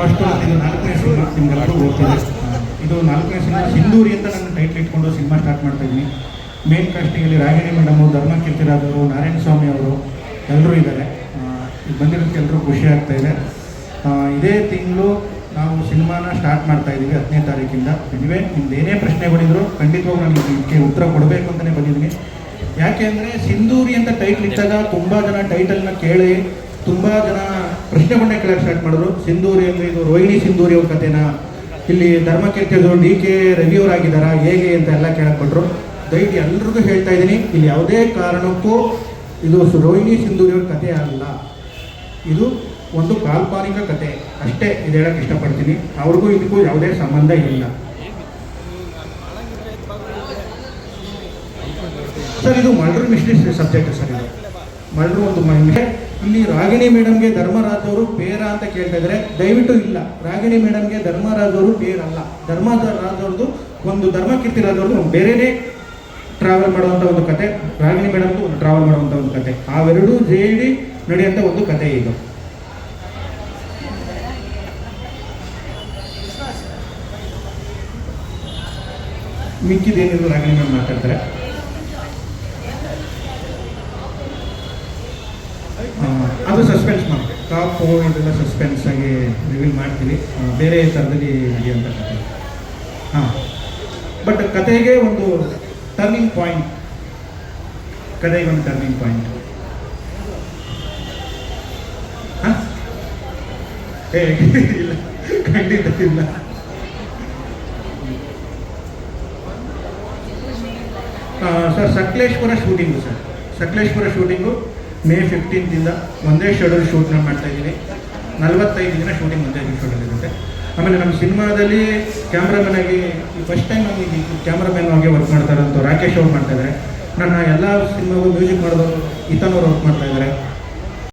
ನಮ್ಮಷ್ಟು ಇದು ನಾಲ್ಕನೇ ಸಿನಿಮಾ ನಿಮ್ಗೆಲ್ಲರೂ ಓದ್ತಿದೆ. ಇದು ನಾಲ್ಕನೇ ಸಿನಿಮಾ ಸಿಂಧೂರಿ ಅಂತ ನಾನು ಟೈಟ್ಲ್ ಇಟ್ಕೊಂಡು ಸಿನಿಮಾ ಸ್ಟಾರ್ಟ್ ಮಾಡ್ತಾ ಇದ್ದೀನಿ. ಮೇನ್ ಕಾಸ್ಟಿಂಗಲ್ಲಿ ರಾಗಿಣಿ ಮೇಡಮ್ ಧರ್ಮ ಅವರು ನಾರಾಯಣ ಸ್ವಾಮಿ ಅವರು ಎಲ್ಲರೂ ಇದ್ದಾರೆ. ಇಲ್ಲಿ ಬಂದಿರೋದಕ್ಕೆ ಎಲ್ಲರೂ ಖುಷಿ ಆಗ್ತಾ ಇದೆ. ಇದೇ ತಿಂಗಳು ನಾವು ಸಿನಿಮಾನ ಸ್ಟಾರ್ಟ್ ಮಾಡ್ತಾ ಇದ್ದೀವಿ ಹತ್ತನೇ ತಾರೀಕಿಂದ. ನಿಮಗೆ ನಿಮ್ದು ಏನೇ ಪ್ರಶ್ನೆಗಳಿದ್ರು ಖಂಡಿತವಾಗ್ಲೂ ನಾನು ಇದಕ್ಕೆ ಉತ್ತರ ಕೊಡಬೇಕು ಅಂತಲೇ ಬಂದಿದ್ದೀನಿ. ಯಾಕೆ ಅಂದರೆ ಸಿಂಧೂರಿ ಅಂತ ಟೈಟ್ಲ್ ಇಟ್ಟಾಗ ತುಂಬ ಜನ ಟೈಟಲ್ನ ಕೇಳಿ, ತುಂಬ ಜನ ಪ್ರಶ್ನೆಗಳನ್ನ ಕೇಳಕ್ಕೆ ಸ್ಟಾರ್ಟ್ ಮಾಡಿದ್ರು. ಸಿಂಧೂರಿ ಅಂದರೆ ಇದು ರೋಹಿಣಿ ಸಿಂಧೂರಿ ಅವ್ರ ಕಥೆನಾ. ಇಲ್ಲಿ ಧರ್ಮಕೀರ್ತಿ ಅವರು ಡಿ ಕೆ ರವಿ ಆಗಿದ್ದಾರಾ, ಹೇಗೆ ಅಂತ ಎಲ್ಲ ಕೇಳಕ್ಕೊಟ್ರು ದಯವಿಟ್ಟು ಎಲ್ರಿಗೂ ಹೇಳ್ತಾ ಇದ್ದೀನಿ, ಇಲ್ಲಿ ಯಾವುದೇ ಕಾರಣಕ್ಕೂ ಇದು ರೋಹಿಣಿ ಸಿಂಧೂರಿ ಅವ್ರ ಕಥೆ ಅಲ್ಲ. ಇದು ಒಂದು ಕಾಲ್ಪನಿಕ ಕತೆ ಅಷ್ಟೇ ಇದು ಹೇಳಕ್ಕೆ ಇಷ್ಟಪಡ್ತೀನಿ. ಅವ್ರಿಗೂ ಇದಕ್ಕೂ ಯಾವುದೇ ಸಂಬಂಧ ಇಲ್ಲ. ಸರ್, ಇದು ಮರ್ಡರ್ ಮಿಸ್ಟ್ರಿ ಸಬ್ಜೆಕ್ಟ್ ಸರ್ ಇದು. ಮರ್ಡರ್ ಒಂದು ಮ- ಮಿಸ್ಟ್ರಿ. ಇಲ್ಲಿ ರಾಗಿಣಿ ಮೇಡಮ್ಗೆ ಧರ್ಮರಾಜ್ ಅವರು ಅಂತ ಕೇಳ್ತಾ ಇದ್ದಾರೆ. ದಯವಿಟ್ಟು ಇಲ್ಲ. ರಾಗಿಣಿ ಮೇಡಮ್ಗೆ ಧರ್ಮರಾಜ್ ಅವರು ಪೇರಲ್ಲ ಧರ್ಮರಾಜ್ ಅವ್ರದ್ದು ಒಂದು ಧರ್ಮಕೀರ್ತಿ ರಾಜ್ ಅವ್ರದ್ದು ಬೇರೆನೇ ಟ್ರಾವೆಲ್ ಮಾಡುವಂಥ ಒಂದು ಕತೆ. ರಾಗಿಣಿ ಮೇಡಮ್ದು ಒಂದು ಟ್ರಾವೆಲ್ ಮಾಡುವಂಥ ಒಂದು ಕತೆ. ಅವೆರಡೂ ಜೇಡಿ ನಡೆಯುವಂಥ ಒಂದು ಕತೆ ಇದು. ಮಿಕ್ಕಿದೇನಿದ್ರು ರಾಗಿಣಿ ಮೇಡಮ್ ಮಾತಾಡ್ತಾರೆ. ಅದು ಸಸ್ಪೆನ್ಸ್ ಮಾಡ್ತೀವಿ ಕಾಪು ಇದೆಲ್ಲ ಸಸ್ಪೆನ್ಸ್ ಆಗಿ ರಿವೀಲ್ ಮಾಡ್ತೀವಿ. ಬೇರೆ ಥರದಲ್ಲಿ ನಡೆಯುವಂಥ ಕಥೆ. ಹಾಂ. ಬಟ್ ಕತೆಗೆ ಒಂದು ಟರ್ನಿಂಗ್ ಪಾಯಿಂಟ್ ಕತೆಗೆ ಒಂದು ಟರ್ನಿಂಗ್ ಪಾಯಿಂಟ್ ಹಾಂ? ಇಲ್ಲ. ಖಂಡಿತ ಇಲ್ಲ sir Sakaleshwara shooting sir Sakaleshwara shooting May ಫಿಫ್ಟೀನ್ತಿಂದ ಒಂದೇ ಶೆಡ್ಯೂಲ್ ಶೂಟ್ನ ಮಾಡ್ತಾ ಇದ್ದೀನಿ. ನಲವತ್ತೈದು ದಿನ ಶೂಟಿಂಗ್ ಒಂದೇ ಶೆಡ್ಯೂಲ್ ಇರುತ್ತೆ. ಆಮೇಲೆ ನಮ್ಮ ಸಿನಿಮಾದಲ್ಲಿ ಕ್ಯಾಮ್ರಾಮನ್ ಆಗಿ ಫಸ್ಟ್ ಟೈಮ್ ನಮಗೆ ಕ್ಯಾಮ್ರಾಮನ್ ಆಗಿ ವರ್ಕ್ ಮಾಡ್ತಾ ರಾಕೇಶ್ ಅವ್ರು ಮಾಡ್ತಾ ಇದ್ದಾರೆ ನನ್ನ ಎಲ್ಲ ಸಿನಿಮಾಗೂ ಮ್ಯೂಸಿಕ್ ಮಾಡಿದವರು ಇತನವ್ರು ವರ್ಕ್ ಮಾಡ್ತಾ ಇದ್ದಾರೆ